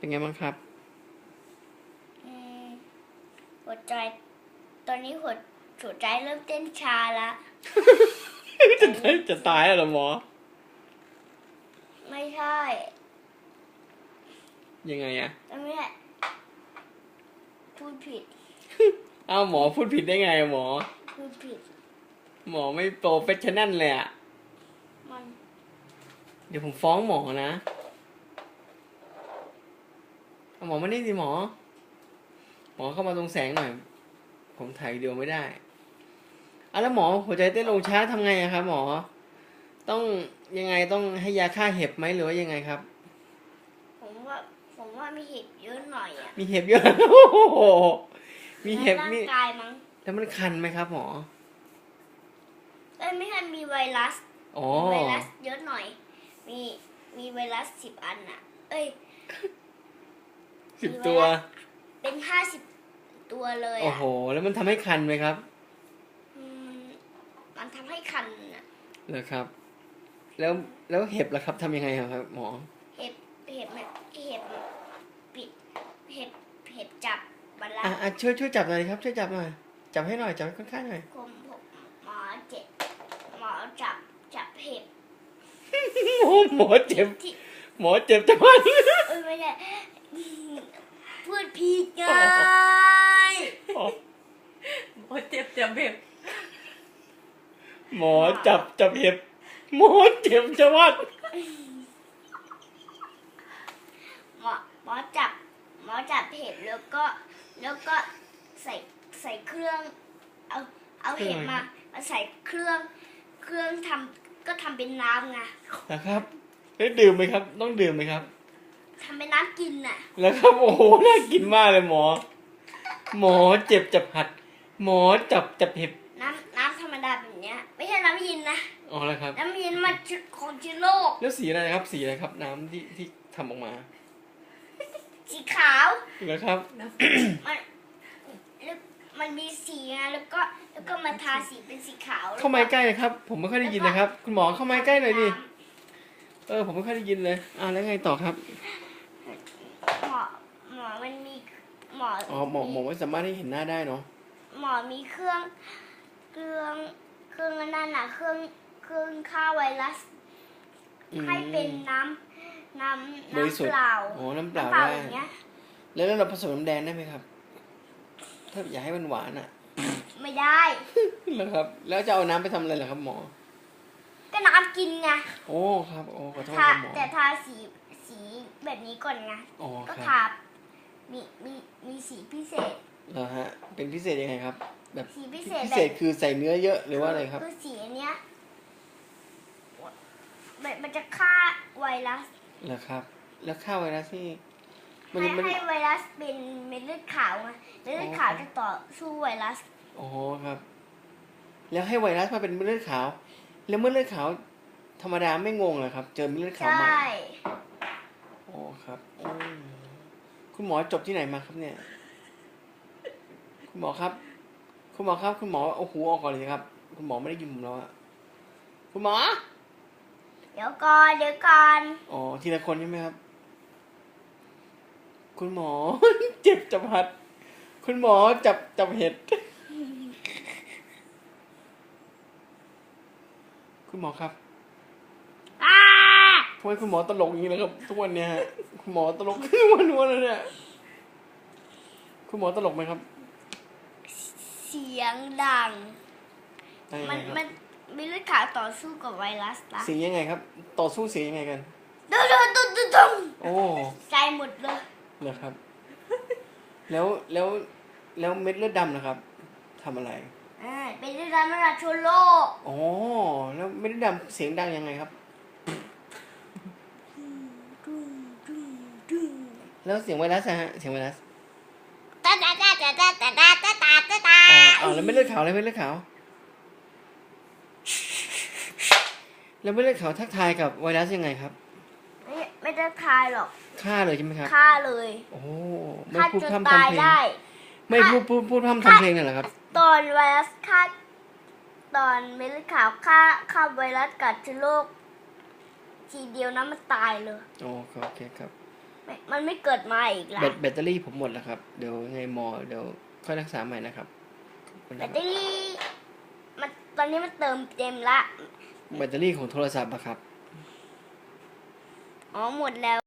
เป็นไงบ้างครับอืมหัวใจ ตอนนี้หัวหัวใจเริ่มเต้นชาละจะจะตายแล้วเหรอหมอ ไม่ใช่ ยังไงอะไม่ใช่พูดผิด อ้าวหมอพูดผิดได้ไงอะหมอ พูดผิด หมอไม่โปรเฟชชั่นแนลเลยอะมัน เดี๋ยวผมฟ้องหมอนะเอา หมอมานี่สิหมอ หมอเข้ามาตรงแสงหน่อย ผมถ่ายวิดีโอไม่ได้อะแล้วหมอหัวใจเต้นลงช้าทำไงอะครับ หมอ ต้องยังไงต้องให้ยาฆ่าเห็บไหมหรือว่ายังไงครับ ผมว่าผมว่ามีเห็บเยอะหน่อยอะมีเห็บเยอะโอ้โหมีเห็บในมีร่างกายมั้งแล้วมันคันไหมครับ หมอเอ้ยไม่ใช่มีไวรัสอ๋อมีไวรัสเยอะหน่อย มีมีไวรัสสิบอันอะเอ้ย สิบตัว เป็นห้าสิบตัวเลยโอ้อะโห แล้วมันทำให้คันไหมครับอืมมันทำให้คันอะเหรอครับ แล้วแล้วเห็บล่ะครับทำยังไงอะครับ หมอ เห็บเห็บมันเห็บมันปิดเห็บเห็บจับบัลลัอะงก์อะช่วยช่วยจับหน่อยครับ ช่วยจับหน่อย จับให้หน่อยจับให้ค่อนข้างหน่อย ผมผมหมอเจ็บหมอจับจับเห็บโอ้หมอเจ็บ ที่หมอเจ็บจังเลยเอ้ยไม่ใช่ พูดผิดไงโอ้เจ็บเจ็บเจ็บหมอจับจับเห็บหมอเจ็บจังวะหมอหมอจับหมอจับเห็บแล้วก็แล้วก็ใส่ใส่เครื่อง เอาเอาเห็บมามาใส่เครื่อง เครื่องทำก็ทำเป็นน้ำไงนะครับได้ดื่มไหมครับ ต้องดื่มไหมครับ ทำเป็นน้ำกินน่ะ แล้วครับโอ้โหน่ากินมากเลยหมอ หมอเจ็บจับหัด หมอจับจับเห็บน้ำน้ำธรรมดาแบบเนี้ย ไม่ใช่น้ำเย็นนะ อ๋อแล้วครับ น้ำเย็นมันของเชื้อโรคแล้วสีอะไรครับ สีอะไรครับ น้ำที่ที่ทำออกมาสีขาวแล้วครับนะมันแล้วมันมีสีไงแล้วก็แล้วก็มาทาสีเป็นสีขาวเข้ามาใกล้เลยครับ ผมไม่ค่อยได้ยินนะครับ คุณหมอเข้ามาใกล้หน่อยดิ เออ ผมไม่ค่อยได้ยินเลย อ่าแล้วไงต่อครับหมอหม อมันมีหมออ๋อหมอหมอไม่สามารถให้เห็นหน้าได้เนาะหมอมีเครื่องเครื่องเครื่องนั่นน่ะเครื่องเครื่องฆ่าไวรัส อืม ให้เป็นน้ำน้ำบริสุทธิ์น้ำเปล่าอ๋อน้ำเปล่าเปล่าได้ อย่างเงี้ยแล้วแล้วเราผสมน้ำแดงได้ไหมครับ ถ้าอยากให้มันหวานอะ ไม่ได้ แล้วครับ แล้วจะเอาน้ำไปทำอะไรล่ะครับหมอ ก็น้ำกินไงโอ้ครับ โอ้ขอโทษทาครับหมอแต่ทาสีสีแบบนี้ก่อนไง อ๋อก็ครับ ทา มีมีมีสีพิเศษเหรอฮะ เป็นพิเศษยังไงครับ แบบสีพิเศษพิแบบเศษคือใส่เนื้อเยอะหรือว่าอะไรครับ คือสีอันเนี้ยมันมันจะฆ่าไวรัสเหรอครับ แล้วข้าวไวรัสที่มันให้มัน ให้ไวรัสเป็นเม็ดเลือดขาวไงเม็ดเลือดขาวจะต่อสู้ไวรัสอ๋อครับ แล้วให้ไวรัสมาเป็นเม็ดเลือดขาว แล้วเม็ดเลือดขาว ธรรมดาไม่งงเหรอครับ เจอเม็ดเลือดขาวใช่ใหม่อ๋อครับอืม คุณหมอจบที่ไหนมาครับเนี่ย คุณหมอครับ คุณหมอครับ คุณหมอเอาหูออกก่อนเลยครับ คุณหมอไม่ได้ยินผมแล้วอะคุณหมอ เดี๋ยวก่อนเดี๋ยวก่อนอ๋อทีละคนใช่ไหมครับ คุณหมอ เจ็บจับหัด คุณหมอจับจับเห็ด คุณหมอครับอ้าทำไมคุณหมอตลกอย่างนี้นะครับ ทุกวันเนี้ยฮะ คุณหมอตลกขึ้นวันวันเลยเนี่ย คุณหมอตลกไหมครับ เสียงดังได้ยังมัไงนครับมันเม็ดเลือดขาวต่อสู้กับไวรัสนะเสียงยังไงครับ ต่อสู้เสียงยังไงกันดุดุดุดุดุโอ้ใจหมดเลยเหรอครับ แล้วแล้วแล้วเม็ดเลือดดำนะครับทำอะไรอ่าเป็นเรื่องราวมาทั่วโลกอ๋อแล้วเม็ดเลือดดำเสียงดังยังไงครับ ดุดุดุ แล้วเสียงไวรัสอะฮะเสียงไวรัสตาตาตาตาตาตาตาตาตาตาตาอ๋ออ๋อแล้วไม่เลือดขาวแล้วไม่เลือดขาวแล้วไม่เลือดขาวทักทายกับไวรัสยังไงครับไม่ไม่ได้ทายหรอกฆ่าเลยใช่ไหมครับฆ่าเลยโอ้ไม่ฆ่าพูดจนพร่ำตาทำเพลงได้ ไม่พูดพูดพูดพร่ำทำเพลงน่ะเหรอครับตอนไวรัสฆ่าตอนเม็ดเลือดขาวฆ่าฆ่าไวรัสกัดเชื้อโรคทีเดียวนะมันตายเลย โอเคครับ ม่มันไม่เกิดมาอีกละแบตแบตเตอรี่ผมหมดแล้วครับ เดี๋ยวไงหมอเดี๋ยวค่อยรักษาใหม่นะครับขอบคุณแบนะตคเตรับอรี่ มันตอนนี้มันเติมเต็มละ แบตเตอรี่ของโทรศัพท์อะครับ อ๋อหมดแล้ว